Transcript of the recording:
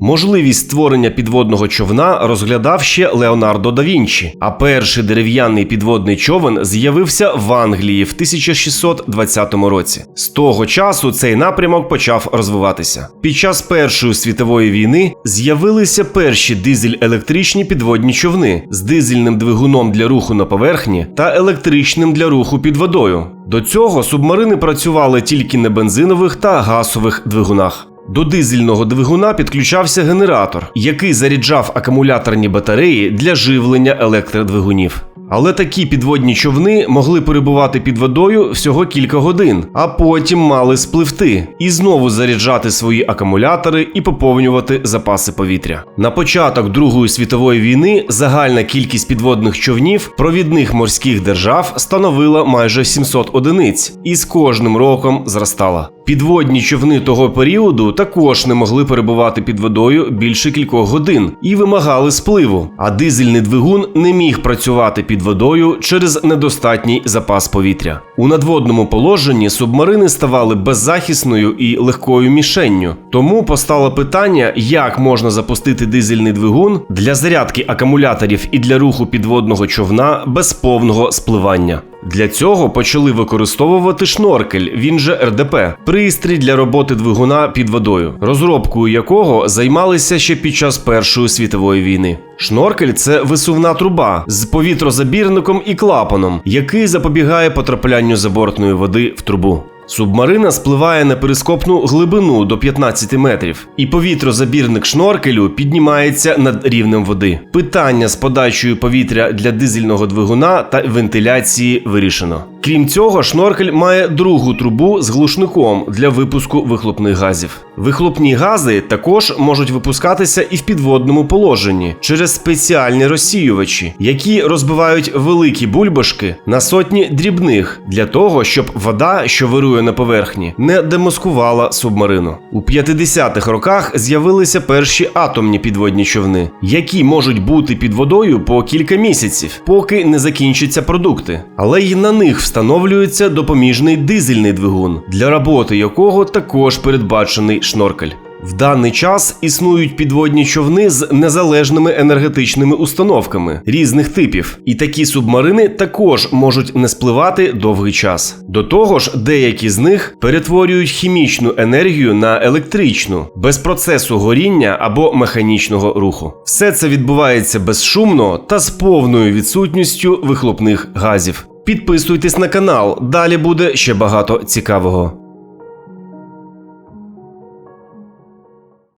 Можливість створення підводного човна розглядав ще Леонардо да Вінчі, а перший дерев'яний підводний човен з'явився в Англії в 1620 році. З того часу цей напрямок почав розвиватися. Під час Першої світової війни з'явилися перші дизель-електричні підводні човни з дизельним двигуном для руху на поверхні та електричним для руху під водою. До цього субмарини працювали тільки на бензинових та газових двигунах. До дизельного двигуна підключався генератор, який заряджав акумуляторні батареї для живлення електродвигунів. Але такі підводні човни могли перебувати під водою всього кілька годин, а потім мали спливти і знову заряджати свої акумулятори і поповнювати запаси повітря. На початок Другої світової війни загальна кількість підводних човнів провідних морських держав становила майже 700 одиниць і з кожним роком зростала. Підводні човни того періоду також не могли перебувати під водою більше кількох годин і вимагали спливу. А дизельний двигун не міг працювати під водою через недостатній запас повітря. У надводному положенні субмарини ставали беззахисною і легкою мішенню. Тому постало питання, як можна запустити дизельний двигун для зарядки акумуляторів і для руху підводного човна без повного спливання. Для цього почали використовувати шноркель, він же РДП, пристрій для роботи двигуна під водою, розробкою якого займалися ще під час Першої світової війни. Шноркель це висувна труба з повітрозабірником і клапаном, який запобігає потраплянню забортної води в трубу. Субмарина спливає на перископну глибину до 15 метрів, і повітрозабірник шноркелю піднімається над рівнем води. Питання з подачею повітря для дизельного двигуна та вентиляції вирішено. Крім цього, шноркель має другу трубу з глушником для випуску вихлопних газів. Вихлопні гази також можуть випускатися і в підводному положенні через спеціальні розсіювачі, які розбивають великі бульбашки на сотні дрібних для того, щоб вода, що вирує на поверхні, не демаскувала субмарину. У 50-х роках з'явилися перші атомні підводні човни, які можуть бути під водою по кілька місяців, поки не закінчаться продукти. Але й на них встановлюється допоміжний дизельний двигун, для роботи якого також передбачений шноркель. В даний час існують підводні човни з незалежними енергетичними установками різних типів, і такі субмарини також можуть не спливати довгий час. До того ж, деякі з них перетворюють хімічну енергію на електричну, без процесу горіння або механічного руху. Все це відбувається безшумно та з повною відсутністю вихлопних газів. Підписуйтесь на канал, далі буде ще багато цікавого.